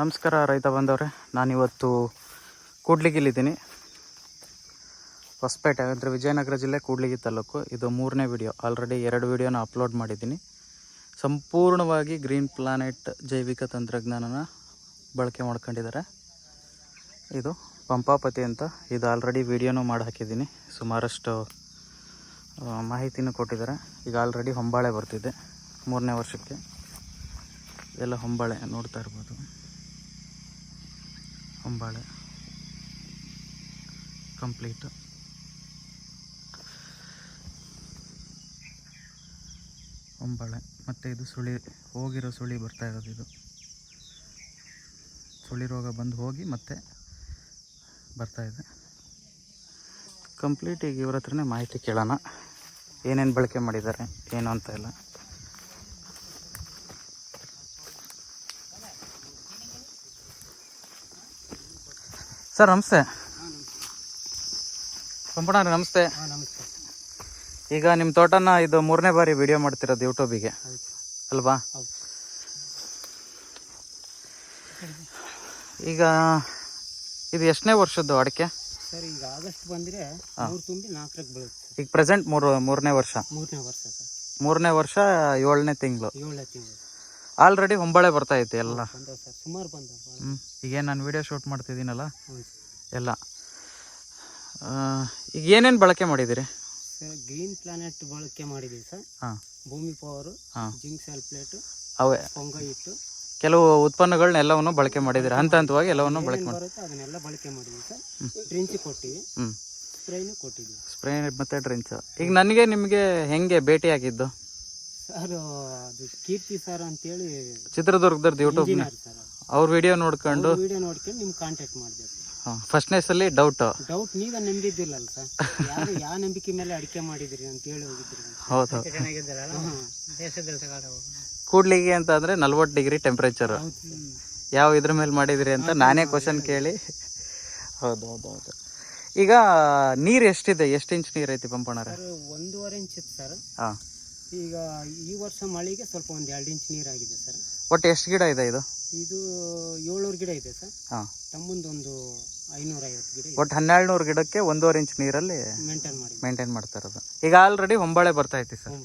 ನಮಸ್ಕಾರ ರೈತ ಬಂದವ್ರೆ. ನಾನಿವತ್ತು ಕೂಡ್ಲಿಗಿಲ್ಲಿದ್ದೀನಿ. ಹೊಸಪೇಟೆ, ಅಂದರೆ ವಿಜಯನಗರ ಜಿಲ್ಲೆ ಕೂಡ್ಲಿಗಿ ತಾಲೂಕು. ಇದು ಮೂರನೇ ವಿಡಿಯೋ ಆಲ್ರೆಡಿ ಎರಡು ವಿಡಿಯೋನ ಅಪ್ಲೋಡ್ ಮಾಡಿದ್ದೀನಿ. ಸಂಪೂರ್ಣವಾಗಿ ಗ್ರೀನ್ ಪ್ಲಾನೆಟ್ ಜೈವಿಕ ತಂತ್ರಜ್ಞಾನನ ಬಳಕೆ ಮಾಡ್ಕೊಂಡಿದ್ದಾರೆ. ಇದು ಪಂಪಾಪತಿ ಅಂತ ಇದು ಆಲ್ರೆಡಿ ವಿಡಿಯೋನೂ ಮಾಡಿ ಹಾಕಿದ್ದೀನಿ ಸುಮಾರಷ್ಟು ಮಾಹಿತಿನೂ ಕೊಟ್ಟಿದ್ದಾರೆ. ಈಗ ಆಲ್ರೆಡಿ ಹೊಂಬಾಳೆ ಬರ್ತಿದೆ. ಮೂರನೇ ವರ್ಷಕ್ಕೆ. ಎಲ್ಲ ಹೊಂಬಾಳೆ ನೋಡ್ತಾ ಇರ್ಬೋದು. ಹೊಂಬಾಳೆ ಕಂಪ್ಲೀಟ್ ಹೊಂಬಾಳೆ ಮತ್ತು ಇದು ಸುಳಿ, ಹೋಗಿರೋ ಸುಳಿ ಬರ್ತಾ ಇರೋದು ಇದು. ಸುಳಿ ರೋಗ ಬಂದು ಹೋಗಿ ಮತ್ತೆ ಬರ್ತಾ ಇದೆ. ಕಂಪ್ಲೀಟ್ ಈಗ ಇವ್ರ ಹತ್ರನೇ ಮಾಹಿತಿ ಕೇಳೋಣ. ಏನೇನು ಬಳಕೆ ಮಾಡಿದ್ದಾರೆ, ಏನು ಅಂತ ಎಲ್ಲ. ಸರ್ ನಮಸ್ತೆ. ಸಂಪೂರ್ಣ ನಮಸ್ತೆ. ನಮಸ್ತೆ. ಈಗ ನಿಮ್ಮ ತೋಟನ ಇದು ಮೂರನೇ ಬಾರಿ ವಿಡಿಯೋ ಮಾಡ್ತಿರೋದು ಯೂಟ್ಯೂಬಿಗೆ ಅಲ್ವಾ? ಈಗ ಇದು ಎಷ್ಟನೇ ವರ್ಷದ್ದು ಅಡಿಕೆ? ಸರ್ ಈಗ ಆಗಸ್ಟ್ ಬಂದರೆ ಮೂರು ತುಂಬಿ ನಾಲ್ಕಕ್ಕೆ ಬೀಳುತ್ತೆ. ಈಗ ಪ್ರೆಸೆಂಟ್ ಮೂರು ಮೂರನೇ ವರ್ಷ. ಮೂರನೇ ವರ್ಷ ಸರ್. ಮೂರನೇ ವರ್ಷ ಏಳನೇ ತಿಂಗಳು. ಏಳನೇ ತಿಂಗಳು. ಆಲ್ರೆಡಿ ಹೊಂಬಳೆ ಬರ್ತಾ ಐತೆ ಎಲ್ಲ. ಸುಮಾರು ಹ್ಞೂ ಈಗೇನು ನಾನು ವಿಡಿಯೋ ಶೂಟ್ ಮಾಡ್ತಿದ್ದೀನಲ್ಲ? ಎಲ್ಲ. ಈಗ ಏನೇನು ಬಳಕೆ ಮಾಡಿದ್ದೀರಿ? ಗ್ರೀನ್ ಪ್ಲಾನೆಟ್ ಬಳಕೆ ಮಾಡಿದ್ದೀವಿ ಸರ್. ಹಾಂ. ಭೂಮಿ ಪವರು ಹಾಂ. ಜಿಂಕ್ ಸಲ್ಫ್ಲೇಟು ಅವೇ. ಪೊಂಗ ಇಟ್ಟು ಕೆಲವು ಉತ್ಪನ್ನಗಳನ್ನ ಎಲ್ಲವನ್ನು ಬಳಕೆ ಮಾಡಿದ್ದೀರಿ? ಹಂತ ಹಂತವಾಗಿ ಎಲ್ಲವನ್ನು ಬಳಕೆ ಮಾಡಿ ಅದನ್ನೆಲ್ಲ ಬಳಕೆ ಮಾಡಿದ್ದೀವಿ ಸರ್. ಡ್ರಿಂಚ್ ಕೊಟ್ಟಿವಿ. ಹ್ಞೂ ಸ್ಪ್ರೇನು ಕೊಟ್ಟಿದ್ದೀವಿ. ಸ್ಪ್ರೇ ಮತ್ತು ಡ್ರಿಂಕ್ಸ್ ಈಗ ನನಗೆ ನಿಮಗೆ ಹೆಂಗೆ ಭೇಟಿಯಾಗಿದ್ದು? ಸರ್ ಅದು ಕೀರ್ತಿ ಸರ್ ಅಂತೇಳಿ ಚಿತ್ರದುರ್ಗದವ್ರದ್ದು ಯೂಟ್ಯೂಬ್ ಇಂಜಿನಿಯರ್ ಸರ್ ಅವ್ರ ವಿಡಿಯೋ ನೋಡ್ಕೊಂಡು ವಿಡಿಯೋ ನೋಡ್ಕೊಂಡು ನಿಮ್ಗೆ ಕಾಂಟ್ಯಾಕ್ಟ್ ಮಾಡಿದೆ ಸರ್ ಫಸ್ಟ್ನೇಸಲ್ಲಿ ಡೌಟು ಡೌಟ್ ನೀವೇ ನಂಬಿದ್ದಿಲ್ಲಲ್ಲ ಸರ್ ಯಾರು ಯಾವ ನಂಬಿಕೆ ಮೇಲೆ ಅಡಿಕೆ ಮಾಡಿದ್ರಿ ಅಂತ ಹೇಳಿ ಹೋಗಿದ್ರಿ. ಹೌದು. ಕೂಡ್ಲಿಗೆ ಅಂತ ಅಂದರೆ ನಲ್ವತ್ತು ಡಿಗ್ರಿ ಟೆಂಪ್ರೇಚರ್ ಯಾವ ಇದ್ರ ಮೇಲೆ ಮಾಡಿದಿರಿ ಅಂತ ನಾನೇ ಕ್ವಶನ್ ಕೇಳಿ. ಹೌದು ಹೌದು ಹೌದು. ಈಗ ನೀರು ಎಷ್ಟಿದೆ? ಎಷ್ಟು ಇಂಚ್ ನೀರು ಐತಿ ಪಂಪಣರ ಸರ್ ಒಂದೂವರೆ ಇಂಚ್ ಇತ್ತು ಸರ್ ಹಾಂ. ಈಗ ಈ ವರ್ಷ ಮಳೆಗೆ ಸ್ವಲ್ಪ ಒಂದು ಎರಡು ಇಂಚ್ ನೀರಾಗಿದೆ ಸರ್. ಒಟ್ಟು ಎಷ್ಟು ಗಿಡ ಇದೆ ಇದು? ಇದು ಏಳ್ನೂರು ಗಿಡ ಇದೆ ಸರ್. ಹಾಂ. ತಮ್ಮಂದೊಂದು ಐನೂರ ಐವತ್ತು ಗಿಡ ಒಟ್ಟು ಹನ್ನೆರಡು ನೂರು ಗಿಡಕ್ಕೆ ಒಂದೂವರೆ ಇಂಚ್ ನೀರಲ್ಲಿ ಮೇಂಟೈನ್ ಮಾಡಿ ಮೇಂಟೈನ್ ಮಾಡ್ತಾ ಇರೋದು. ಈಗ ಆಲ್ರೆಡಿ ಹೊಂಬಾಳೆ ಬರ್ತಾ ಐತಿ ಸರ್.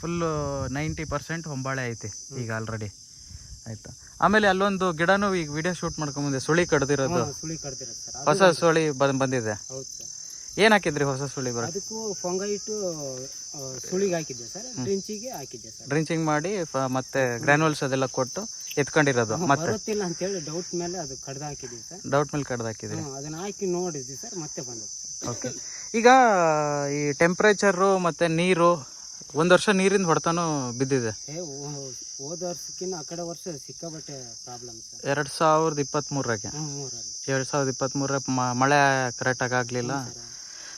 ಫುಲ್ಲು ನೈಂಟಿ ಪರ್ಸೆಂಟ್ ಹೊಂಬಾಳೆ ಐತಿ ಈಗ ಆಲ್ರೆಡಿ ಆಯ್ತಾ. ಆಮೇಲೆ ಅಲ್ಲೊಂದು ಗಿಡನೂ ಈಗ ವಿಡಿಯೋ ಶೂಟ್ ಮಾಡ್ಕೊಂಬಂದೆ ಸುಳಿ ಕಡ್ದಿರೋದು. ಸುಳಿ ಕಡ್ದಿರೋದು ಸರ್. ಹೊಸ ಸುಳಿ ಬಂದ್ ಬಂದಿದೆ. ಹೌದು ಸರ್. ಏನ್ ಹಾಕಿದ್ರಿ ಹೊಸ ಸುಳಿ ಬರೋದು ಅದಕ್ಕೂ ಇಟ್ಟು ಸುಳಿಗೆ ಹಾಕಿದ್ದೆ ಸರ್ ಡ್ರಿಂಚಿಗೆ ಹಾಕಿದ್ದೆ ಸರ್. ಡ್ರಿಂಚಿಂಗ್ ಮಾಡಿ ಫ- ಮತ್ತೆ ಗ್ರಾನ್ಯೂಲ್ಸ್ ಅದೆಲ್ಲ ಕೊಟ್ಟು ಎತ್ಕೊಂಡಿರೋದು ಮತ್ತೆ? ಬರುತ್ತಿಲ್ಲ ಅಂತೇಳಿ ಡೌಟ್ ಮೇಲೆ ಅದು ಕಡ್ದು ಹಾಕಿದ್ದೀವಿ ಸರ್. ಡೌಟ್ ಮೇಲೆ ಕಡ್ದು ಹಾಕಿದ್ರಿ ಹ್ಮ್, ಅದನ್ನ ಹಾಕಿ ನೋಡಿದ್ವಿ ಸರ್ ಮತ್ತೆ ಬಂದದ್ದು. ಓಕೆ. ಈಗ ಈ ಟೆಂಪ್ರೇಚರು ಮತ್ತೆ ನೀರು ಒಂದು ವರ್ಷ ನೀರಿಂದ ಹೊಡೆತನೂ ಬಿದ್ದಿದೆ. ಏ ಓ- ಹೋದ ವರ್ಷಕ್ಕಿಂತ ಆ ಕಡೆ ವರ್ಷ ಸಿಕ್ಕಾಬಟ್ಟೆ ಪ್ರಾಬ್ಲಮ್ ಸರ್. ಎರಡು ಸಾವಿರದ ಇಪ್ಪತ್ತ್ಮೂರಕ್ಕೆ ಹ್ಞೂ ಮೂರಲ್ಲಿ ಎರಡು ಸಾವಿರದ ಇಪ್ಪತ್ತ್ಮೂರ ಮಳೆ ಕರೆಕ್ಟಾಗಿ ಆಗಲಿಲ್ಲ? ಸರ್.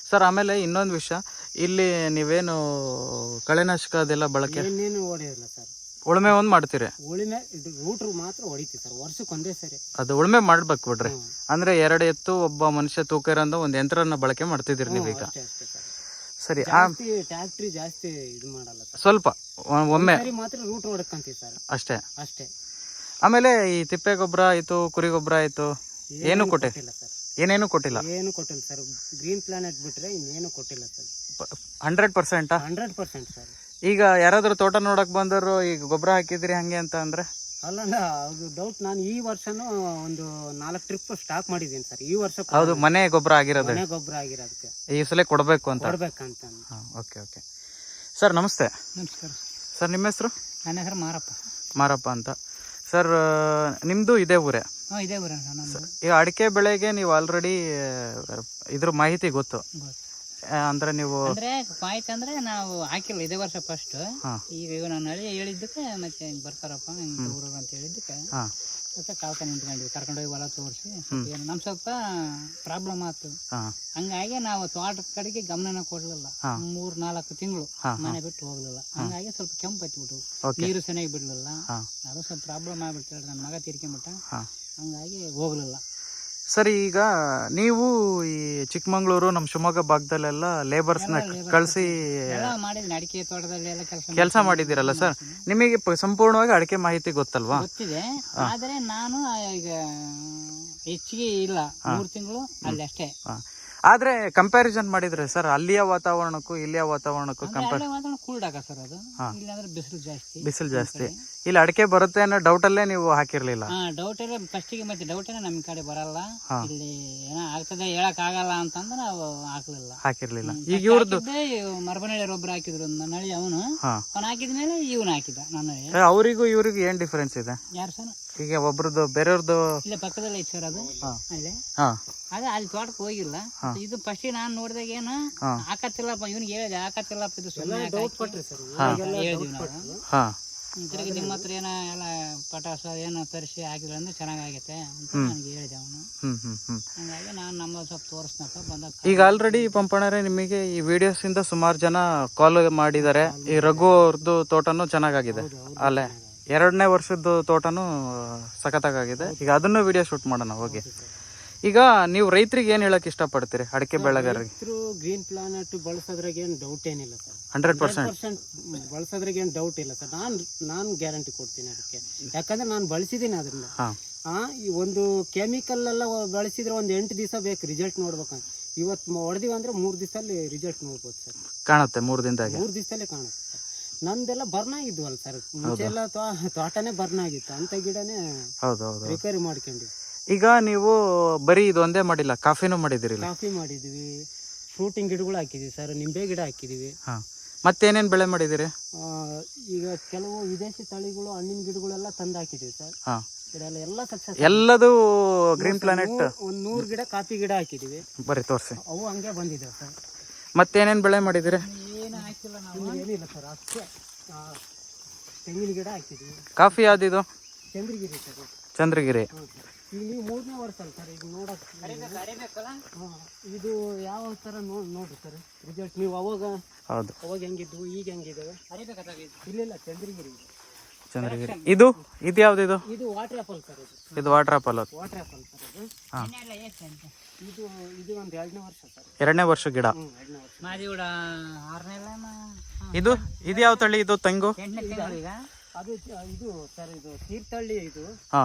ಸರ್ ಆಮೇಲೆ ಇನ್ನೊಂದು ವಿಷಯ. ಇಲ್ಲಿ ನೀವೇನು ಕಳೆನಾಶಕ ಅದೆಲ್ಲ ಬಳಕೆ? ಏನೇನು ಹೊಡೆಯೋದಿಲ್ಲ ಸರ್ ಉಳುಮೆ ಒಂದು ಮಾಡ್ತೀರಿ? ಉಳುಮೆ ಇದು ರೂಟ್ರು ಮಾತ್ರ ಹೊಡಿತೀವಿ ಸರ್ ವರ್ಷಕ್ಕೆ ಒಂದೇ ಸರಿ. ಅದು ಉಳುಮೆ ಮಾಡ್ಬೇಕು ಬಿಡ್ರಿ. ಅಂದ್ರೆ ಎರಡು ಎತ್ತು ಒಬ್ಬ ಮನುಷ್ಯ ತೂಕ ಇರೋಂಥ ಒಂದು ಯಂತ್ರನ ಬಳಕೆ ಮಾಡ್ತಿದ್ದೀರಿ ನೀವೀಗ. ಅಷ್ಟೇ ಸರ್ ಸರಿ ಆ ಜಾಸ್ತಿ ಟ್ಯಾಕ್ಟ್ರಿ ಜಾಸ್ತಿ ಇದು ಮಾಡಲ್ಲ ಸರ್ ಸ್ವಲ್ಪ ಒ- ಒಮ್ಮೆ. ಸರಿ ಮಾತ್ರ ರೂಟ್ ಹೊಡ್ಕಂತೀವಿ ಸರ್ ಅಷ್ಟೇ. ಅಷ್ಟೇ. ಆಮೇಲೆ ಈ ತಿಪ್ಪೆ ಗೊಬ್ಬರ ಆಯಿತು ಕುರಿ ಗೊಬ್ಬರ ಆಯಿತು ಏನು ಕೊಟ್ಟೆ? ಕೊಟ್ಟಿಲ್ಲ ಸರ್ ಏನೇನು ಕೊಟ್ಟಿಲ್ಲ? ಏನು ಕೊಟ್ಟಿಲ್ಲ ಸರ್. ಗ್ರೀನ್ ಪ್ಲಾನೆಟ್ ಬಿಟ್ರೆ ಇನ್ನೇನು ಕೊಟ್ಟಿಲ್ಲ ಸರ್. ಹಂಡ್ರೆಡ್ ಪರ್ಸೆಂಟಾ ಹಂಡ್ರೆಡ್ ಪರ್ಸೆಂಟ್ ಸರ್. ಈಗ ಯಾರಾದ್ರೂ ತೋಟ ನೋಡಕ್ ಬಂದರು ಈಗ ಗೊಬ್ಬರ ಹಾಕಿದ್ರಿ ಹಂಗೆ ಅಂತ ಅಂದ್ರೆ? ಅಲ್ಲ ಅದು ಡೌಟ್ ನಾನು ಈ ವರ್ಷನೂ ಒಂದು ನಾಲ್ಕು ಟ್ರಿಪ್ ಸ್ಟಾಕ್ ಮಾಡಿದ್ದೀನಿ ಸರ್. ಈ ವರ್ಷ ಹೌದು ಮನೆ ಗೊಬ್ಬರ ಆಗಿರೋದು. ಮನೆ ಗೊಬ್ಬರ ಆಗಿರೋದಕ್ಕೆ. ಈ ಸಲ ಕೊಡಬೇಕು ಅಂತ? ಕೊಡ್ಬೇಕಂತ ಓಕೆ ಓಕೆ ಸರ್ ನಮಸ್ತೆ. ನಮಸ್ಕಾರ. ಸರ್ ನಿಮ್ಮ ಹೆಸರು? ನನ್ನ ಹೆಸರು ಮಾರಪ್ಪ. ಮಾರಪ್ಪ ಅಂತ. ಸರ್ ನಿಮ್ಮದು ಇದೇ ಊರೇ? ಹಾಂ ಇದೇ ಊರ ಈಗ ಅಡಿಕೆ ಬೆಳೆಗೆ ನೀವು ಆಲ್ರೆಡಿ ಇದ್ರ ಮಾಹಿತಿ ಗೊತ್ತು. ಅಂದ್ರೆ ನೀವು ಅಂದ್ರೆ ಮಾಹಿತಿ ಅಂದ್ರೆ ನಾವು ಹಾಕಿಲ್ಲ ಇದೇ ವರ್ಷ ಫಸ್ಟ್ ಈಗ ಇವ್ ನಾನು ಹಳ್ಳಿ ಹೇಳಿದ್ದಕ್ಕೆ ಮತ್ತೆ ಹಿಂಗ್ ಬರ್ತಾರಪ್ಪ ಹಿಂಗ್ ಊರು ಅಂತ ಹೇಳಿದ್ದಕ್ಕೆ. ಮತ್ತೆ ಕಾಲ್ಕ ನಿಂತ್ಕೊಂಡ್ವಿ ಕರ್ಕೊಂಡೋಗಿ ಹೊಲ ತೋರಿಸಿ ಏನು ನಮ್ ಸ್ವಲ್ಪ ಪ್ರಾಬ್ಲಮ್ ಆಯ್ತು ಹಂಗಾಗಿ ನಾವು ತೋಟದ ಕಡೆಗೆ ಗಮನನ ಕೊಡ್ಲಿಲ್ಲ. ಮೂರ್ ನಾಲ್ಕು ತಿಂಗಳು ಮನೆ ಬಿಟ್ಟು ಹೋಗ್ಲಿಲ್ಲ. ಹಂಗಾಗಿ ಸ್ವಲ್ಪ ಕೆಂಪ್ ಹತ್ಬಿಟ್ಟು ನೀರು ಸೆನೆಗೆ ಬಿಡ್ಲಿಲ್ಲ. ಅದು ಸ್ವಲ್ಪ ಪ್ರಾಬ್ಲಮ್ ಆಗ್ಬಿಡ್ತಾರೆ ನನ್ನ ಮಗ ತೀರ್ಕೊಂಬಿಟ್ಟ ಹಾಂ. ಹಂಗಾಗಿ ಹೋಗ್ಲಿಲ್ಲ. ಸರಿ ಈಗ ನೀವು ಈ ಚಿಕ್ಕಮಂಗ್ಳೂರು ನಮ್ಮ ಶಿವಮೊಗ್ಗ ಭಾಗದಲ್ಲೆಲ್ಲ ಲೇಬರ್ಸ್ನ ಕಳಿಸಿ ಅಡಿಕೆ ತೋಟದಲ್ಲಿ ಎಲ್ಲ ಕೆಲಸ ಕೆಲಸ ಮಾಡಿದ್ದೀರಲ್ಲ ಸರ್ ನಿಮಗೆ ಪ- ಸಂಪೂರ್ಣವಾಗಿ ಅಡಿಕೆ ಮಾಹಿತಿ ಗೊತ್ತಲ್ವಾ? ಗೊತ್ತಿದೆ. ಆದರೆ ನಾನು ಈಗ ಹೆಚ್ಚಿಗೆ ಇಲ್ಲ. ಮೂರು ತಿಂಗಳು ಅಲ್ಲಿ ಅಷ್ಟೇ. ಹಾ. ಆದ್ರೆ ಕಂಪ್ಯಾರಿಸನ್ ಮಾಡಿದ್ರೆ ಸರ್ ಅಲ್ಲಿಯ ವಾತಾವರಣಕ್ಕೂ ಇಲ್ಲಿಯ ವಾತಾವರಣಕ್ಕೂ ಕಂಪೇರ್ ಅಲ್ಲೇ ಕೂಲ್ಡ್ ಆಗ ಸರ್ ಅದು. ಬಿಸಿಲು ಜಾಸ್ತಿ. ಬಿಸಿಲು ಜಾಸ್ತಿ. ಇಲ್ಲಿ ಅಡಿಕೆ ಬರುತ್ತೆ ಅನ್ನೋ ಅಲ್ಲೇ ನೀವು ಹಾಕಿರ್ಲಿಲ್ಲ? ಹಾ ಡೌಟ್ ಫಸ್ಟ್ ಫಸ್ಟಿಗೆ ಮತ್ತೆ ಡೌಟ್ ನಮ್ಮ ಕಡೆ ಬರಲ್ಲ. ಇಲ್ಲಿ ಏನೋ ಆಗ್ತದೆ ಹೇಳಕ್ ಆಗಲ್ಲ ಅಂತಂದ್ರೆ ನಾವು ಹಾಕ್ಲಿಲ್ಲ. ಹಾಕಿರ್ಲಿಲ್ಲ. ಈಗ ಇವ್ರದ್ದು ಮರಬನಳ್ಳಿ ಒಬ್ರು ಹಾಕಿದ್ರು ನಳಿ ಅವನು. ಹಾ. ಅವನು ಹಾಕಿದ್ಮೇಲೆ ಇವನು ಹಾಕಿದ ನನ್ನ ಅವರಿಗೂ ಇವ್ರಿಗೂ ಏನ್ ಡಿಫರೆನ್ಸ್ ಇದೆ? ಯಾರು ಸರ್? ಈಗ ಒಬ್ರದ್ದು ಬೇರೆಯವ್ರದ್ದು ಇಲ್ಲೇ ಪಕ್ಕದಲ್ಲೇ ಐತೆ ಸರ್ ಅದು. ಅಲ್ಲಿ. ಹಾ. ಅದೇ ಅಲ್ಲಿ ತೋಟಕ್ಕೆ ಹೋಗಿಲ್ಲ. ಇದು ಫಸ್ಟ್ ನಾನು ನೋಡಿದಾಗ ಏನು. ಹಾಕತ್ತಿಲ್ಲಪ್ಪ ಇವ್ನಿಗೆ ಹೇಳಿದೆ ಹಾಕತ್ತಿಲ್ಲಪ್ಪ ಇದು ಸುಮ್ಮನೆ ಹೇಳಿದ್ವಿ ನಾವು. ಹಾ. ತಿರ್ಗಿ ನಿಮ್ಮ ಹತ್ರ ಏನ ಎಲ್ಲ ಪಟಾಸ ಏನೋ ತರಿಸಿ ಹಾಕಿದ್ರೆ ಅಂದ್ರೆ ಚೆನ್ನಾಗೈತೆ ಅಂತ ನನಗೆ ಹೇಳಿದೆ ಅವನು. ಹ್ಮ್ ಹ್ಮ್ ಹ್ಮ್. ಹಂಗಾಗಿ ನಾನು ನಮ್ಮ ಸ್ವಲ್ಪ ತೋರಿಸ್ನಪ್ಪ ಬಂದ ಈಗ ಆಲ್ರೆಡಿ ಪಂಪಣರೆ ನಿಮಗೆ ಈ ವಿಡಿಯೋಸ್ ಇಂದ ಸುಮಾರು ಜನ ಕಾಲ್ ಮಾಡಿದ್ದಾರೆ. ಈ ರಘು ಅವ್ರದ್ದು ತೋಟನು ಚೆನ್ನಾಗಾಗಿದೆ. ಅಲ್ಲೇ ಎರಡನೇ ವರ್ಷದ ತೋಟನು ಸಖತ್ತಾಗಿದೆ ಈಗ ಅದನ್ನು ವಿಡಿಯೋ ಶೂಟ್ ಮಾಡೋಣ ಹೋಗಿ ಈಗ ನೀವು ರೈತರಿಗೆ ಏನ್ ಹೇಳಕ್ ಇಷ್ಟಪಡ್ತೀರಿ ಅಡಿಕೆ ಬೆಳೆಗಾರರಿಗೆ? ರೈತರು ಗ್ರೀನ್ ಪ್ಲಾನೆಟ್ ಬಳಸೋದ್ರಾಗ ಏನು ಡೌಟ್ ಏನಿಲ್ಲ ಸರ್. Hundred percent. ಪರ್ಸೆಂಟ್ ಬಳಸೋದ್ರಾಗ ಏನು ಡೌಟ್ ಇಲ್ಲ ಸರ್. ನಾನು ನಾನು ಗ್ಯಾರಂಟಿ ಕೊಡ್ತೀನಿ ಅದಕ್ಕೆ. ಯಾಕಂದ್ರೆ ನಾನು ಬಳಸಿದ್ದೀನಿ ಅದನ್ನ ಹಾ. ಆ ಈ ಒಂದು ಕೆಮಿಕಲ್ ಎಲ್ಲ ಬಳಸಿದ್ರೆ ಒಂದು ಎಂಟು ದಿವಸ ಬೇಕು ರಿಸಲ್ಟ್ ನೋಡ್ಬೇಕಂತ ಇವತ್ತು ಹೊಡೆದಿವಿ ಅಂದ್ರೆ ಮೂರು ದಿವಸದಲ್ಲಿ ರಿಸಲ್ಟ್ ನೋಡ್ಬೋದು ಸರ್. ಕಾಣುತ್ತೆ ಮೂರು ದಿನದಾಗೆ. ಮೂರು ದಿವಸದಲ್ಲೇ ಕಾಣುತ್ತೆ ಸರ್. ನಂದೆಲ್ಲ ಬರ್ನ್ ಆಗಿದ್ವಲ್ಲ ಸರ್. ಮುಂಚೆ ಎಲ್ಲ ತೋಟನೇ ಬರ್ನ್ ಆಗಿತ್ತು. ಅಂತ ಗಿಡನೇ ಹೌದು ಹೌದು ರಿಕವರಿ ಮಾಡ್ಕೊಂಡಿವಿ ಈಗ ನೀವು ಬರೀ ಇದು ಒಂದೇ ಮಾಡಿಲ್ಲ ಕಾಫಿನೂ ಮಾಡಿದಿರಿ ಕಾಫಿ ಮಾಡಿದ್ವಿ ಫ್ರೂಟಿಂಗ್ ಗಿಡಗಳು ಹಾಕಿದ್ವಿ ಸರ್ ನಿಂಬೆ ಗಿಡ ಹಾಕಿದ್ದೀವಿ. ಹಾ ಮತ್ತೇನೇನ್ ಬೆಳೆ ಮಾಡಿದಿರಿ ಈಗ ಕೆಲವು ವಿದೇಶಿ ತಳಿಗಳು ಹಣ್ಣಿನ ಗಿಡಗಳೆಲ್ಲ ತಂದು ಹಾಕಿದ್ವಿ ಸರ್. ಹಾ. ಗಿಡ ಎಲ್ಲ ಸಕ್ಸಸ್ ಎಲ್ಲದೂ ಗ್ರೀನ್ ಪ್ಲಾನೆಟ್ ಒಂದು ನೂರು ಗಿಡ ಕಾಫಿ ಗಿಡ ಹಾಕಿದ್ದೀವಿ. ಬರಿ ತೋರಿಸಿ. ಅವು ಹಂಗೆ ಬಂದಿದೆ ಸರ್. ಮತ್ತೇನೇನು ಬೆಳೆ ಮಾಡಿದಿರಿ ಏನು ಹಾಕಿಲ್ಲ ನಾವು. ಏನಿಲ್ಲ ಸರ್ ಅಷ್ಟೇ. ಆ, ತೆಂಗಿನ ಗಿಡ ಹಾಕಿದ್ವಿ ಕಾಫಿ ಯಾವ್ದಿದು? ಚಂದ್ರಗಿರಿ ಸರ್. ಚಂದ್ರಗಿರಿ. ಇಲ್ಲಿ ಮೂರನೇ ವರ್ಷ ಅಲ್ಲ ಸರ್ ಈಗ ನೋಡಕ್ಕೆ ಹಾಂ ಇದು ಯಾವ ತರ ನೋಡಿ ನೋಡ್ರಿ ಸರ್ ರಿಸಲ್ಟ್ ನೀವು ಅವಾಗ ಹೌದು. ಅವಾಗ ಹೆಂಗಿದ್ವು ಈಗ ಹೆಂಗಿದ್ದಾವೆ ಇಲ್ಲಿಲ್ಲ ಚಂದ್ರಗಿರಿ. ಇದು. ಚಂದ್ರಗಿರಿ. ಇದು ಇದು ಯಾವ್ದು ಇದು? ಇದು ವಾಟರ್ ಆಪಲ್ ಸರ್ ಇದು. ಇದು ವಾಟರ್ ಆಪಲ್ ಅದು. ವಾಟರ್ ಆಪಲ್ ಸರ್ ಇದು. ಹಾ. ಇದು ಇದು ಒಂದು ಎರಡನೇ ವರ್ಷ ಸರ್. ಎರಡನೇ ವರ್ಷ ಗಿಡ. ಹ್ಞೂ ಎರಡನೇ ಮಾದಿ ಕೂಡ ಆರನೇ ಇದು ಇದು ಯಾವ ತಳ್ಳಿ ಇದು ತೆಂಗು? ಎಂಟನೇ ತಿಂಗಳು ಈಗ. ಅದು ಇದು ಸರ್ ಇದು ತೀರ್ಥಳ್ಳಿ ಇದು. ಹಾ.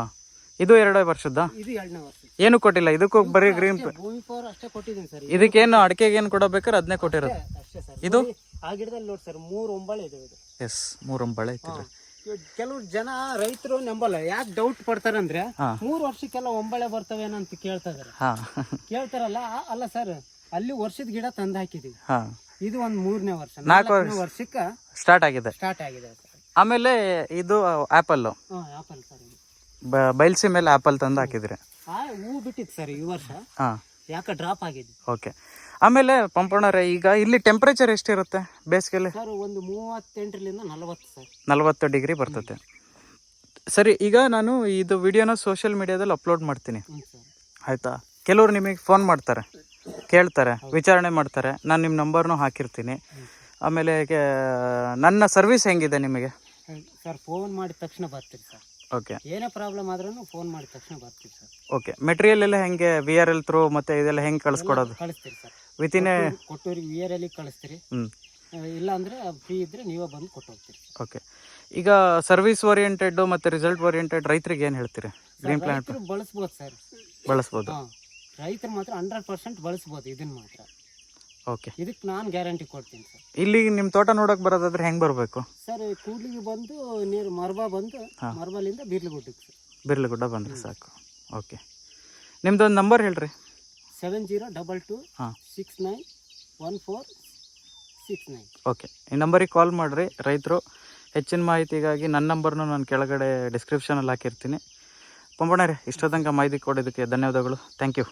ಇದು ಎರಡೇ ವರ್ಷದ ಇದು ಎರಡನೇ ವರ್ಷ ಏನು ಕೊಟ್ಟಿಲ್ಲ? ಇದಕ್ಕೂ ಬರೀ ಗ್ರೀನ್ ಭೂಮಿ ಪವರ್ ಅಷ್ಟೇ ಕೊಟ್ಟಿದ್ದೀನಿ ಸರ್. ಇದಕ್ಕೇನು ಅಡಿಕೆಗೆ ಏನು ಕೊಡಬೇಕಾದ್ರೆ ಅದನ್ನೇ ಕೊಟ್ಟಿರೋದು? ಅಷ್ಟೇ ಸರ್. ಇದು? ಆ ಗಿಡದಲ್ಲಿ ನೋಡಿ ಸರ್ ಮೂರು ಒಂಬಳೆ ಇದೆ ಇದು. ಎಸ್ ಮೂರು ಒಂಬಳೆ ಇವಾಗ ಕೆಲವು ಜನ ರೈತರು ನಂಬಲ್ಲ ಯಾಕೆ ಡೌಟ್ ಪಡ್ತಾರಂದ್ರೆ ಅಂದ್ರೆ ಮೂರು ವರ್ಷಕ್ಕೆಲ್ಲ ಒಂಬಳೆ ಬರ್ತವೆ ಅಂತ ಕೇಳ್ತಾ ಇದಾರೆ. ಹಾ. ಕೇಳ್ತಾರಲ್ಲ ಅಲ್ಲ ಸರ್ ಅಲ್ಲಿ ವರ್ಷದ ಗಿಡ ತಂದ ಹಾಕಿದೀವಿ. ಇದು ಒಂದ್ ಮೂರನೇ ವರ್ಷ. ನಾಲ್ಕು ವರ್ಷಕ್ಕೆ ಸ್ಟಾರ್ಟ್ ಆಗಿದೆ. ಸ್ಟಾರ್ಟ್ ಆಗಿದೆ ಆಮೇಲೆ ಇದು ಆಪಲ್ ಆಪಲ್ ಸರ್ ಇದು ಬಯಲ್ಸಿ ಮೇಲೆ ಆಪಲ್ ತಂದು ಹಾಕಿದ್ರೆ? ಆ ಹೂ ಬಿಟ್ಟಿತ್ತು ಸರ್ ಈ ವರ್ಷ. ಹಾಂ. ಯಾಕೆ ಡ್ರಾಪ್ ಆಗಿದೆ. ಓಕೆ. ಆಮೇಲೆ ಪಂಪಣ್ಣರೇ ಈಗ ಇಲ್ಲಿ ಟೆಂಪ್ರೇಚರ್ ಎಷ್ಟಿರುತ್ತೆ ಬೇಸಿಗೆಯಲ್ಲಿ ಸರ್ ಒಂದು ಮೂವತ್ತೆಂಟರಿಂದ ನಲವತ್ತು ಸರ್. ನಲವತ್ತು ಡಿಗ್ರಿ ಬರ್ತದೆ. ಸರಿ ಈಗ ನಾನು ಇದು ವಿಡಿಯೋನ ಸೋಷಿಯಲ್ ಮೀಡಿಯಾದಲ್ಲಿ ಅಪ್ಲೋಡ್ ಮಾಡ್ತೀನಿ. ಹ್ಞೂ ಸರ್. ಆಯಿತಾ? ಕೆಲವರು ನಿಮಗೆ ಫೋನ್ ಮಾಡ್ತಾರೆ ಕೇಳ್ತಾರೆ ವಿಚಾರಣೆ ಮಾಡ್ತಾರೆ. ನಾನು ನಿಮ್ಮ ನಂಬರ್ನು ಹಾಕಿರ್ತೀನಿ. ಆಮೇಲೆ ಕೆ- ನನ್ನ ಸರ್ವಿಸ್ ಹೆಂಗಿದೆ ನಿಮಗೆ? ಸರ್ ಫೋನ್ ಮಾಡಿದ ತಕ್ಷಣ ಬರ್ತೀನಿ ಸರ್. ಓಕೆ ಏನೇ ಪ್ರಾಬ್ಲಮ್ ಆದ್ರೂ ಫೋನ್ ಮಾಡಿದ ತಕ್ಷಣ ಬರ್ತೀವಿ ಸರ್ ಓಕೆ ಮೆಟೀರಿಯಲ್ ಎಲ್ಲ ಹೆಂಗೆ ವಿ ಆರ್ ಎಲ್ ಥ್ರೂ ಮತ್ತೆ ಇದೆಲ್ಲ ಹೆಂಗೆ ಕಳಿಸ್ಕೊಡೋದು? ಕಳಿಸ್ತೀರಿ ಸರ್ ವಿತಿನ್ ಕೊಟ್ಟೂರಿಗೆ ವಿ ಆರ್ ಎಲ್ಲಿ ಕಳಿಸ್ತೀರಿ. ಇಲ್ಲ ಅಂದರೆ ಫ್ರೀ ಇದ್ದರೆ ನೀವೇ ಬಂದು ಕೊಟ್ಟು ಹೋಗ್ತೀರಿ ಓಕೆ ಈಗ ಸರ್ವಿಸ್ ಓರಿಯೆಂಟೆಡ್ ಮತ್ತು ರಿಸಲ್ಟ್ ಓರಿಯೆಂಟೆಡ್ ರೈತರಿಗೆ ಏನು ಹೇಳ್ತೀರಿ? ಗ್ರೀನ್ ಪ್ಲಾಂಟ್ ಬಳಸ್ಬೋದು ಸರ್ ಬಳಸ್ಬೋದು. ರೈತರು ಮಾತ್ರ ಹಂಡ್ರೆಡ್ ಪರ್ಸೆಂಟ್ ಬಳಸ್ಬೋದು ಇದನ್ನು ಮಾತ್ರ. ಓಕೆ ಇದಕ್ಕೆ ನಾನು ಗ್ಯಾರಂಟಿ ಕೊಡ್ತೀನಿ ಸರ್. ಇಲ್ಲಿ ನಿಮ್ಮ ತೋಟ ನೋಡೋಕೆ ಬರೋದಾದ್ರೆ ಹೆಂಗೆ ಬರಬೇಕು? ಸರ್ ಕೂಡ್ಲಿಗೆ ಬಂದು ನೀರು ಮರ್ಬಾ ಬಂದು. ಮರ್ಬಾಲಿಂದ ಬಿರ್ಲಗುಡ್ಡಕ್ಕೆ ಸರ್. ಬಿರ್ಲಗುಡ್ಡ ಬಂದರೆ ಸಾಕು. ಓಕೆ ನಿಮ್ದೊಂದು ನಂಬರ್ ಹೇಳ್ರಿ. ಸೆವೆನ್ ಜೀರೋ ಡಬಲ್ ಟು ಹಾಂ. Six nine one four six nine okay ಈ ನಂಬರಿಗೆ ಕಾಲ್ ಮಾಡಿರಿ. ರೈತರು ಹೆಚ್ಚಿನ ಮಾಹಿತಿಗಾಗಿ ನನ್ನ ನಂಬರ್ನು ನಾನು ಕೆಳಗಡೆ ಡಿಸ್ಕ್ರಿಪ್ಷನಲ್ಲಿ ಹಾಕಿರ್ತೀನಿ. ಪಂಪಣ್ಣರೇ ಇಷ್ಟೊತ್ತಂಕ ಮಾಹಿತಿ ಕೊಡೋದಕ್ಕೆ ಧನ್ಯವಾದಗಳು. Thank you